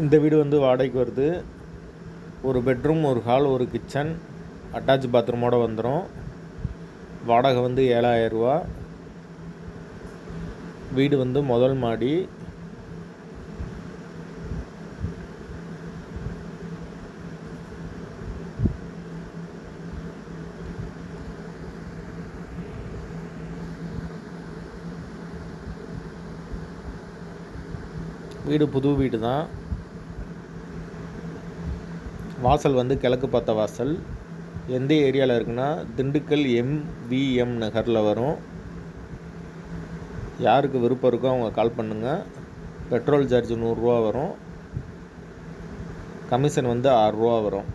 இந்த வீடு வந்து வாடகைக்கு வருது. ஒரு பெட்ரூம் ஒரு ஹால் ஒரு கிச்சன் அட்டாச் பாத்ரூமோட வந்துடும் வாடகை வந்து ஏழாயிரரூவா வீடு வந்து முதல் மாடி. வீடு புது வீடு தான் வாசல் வந்து கிழக்கு பார்த்த வாசல். எந்த ஏரியாவில் இருக்குன்னா திண்டுக்கல் எம்விஎம் நகரில் வரும். யாருக்கு விருப்பம் இருக்கோ அவங்க கால் பண்ணுங்கள் பெட்ரோல் சார்ஜ் நூறுரூவா வரும். கமிஷன் வந்து ஆறுரூவா வரும்.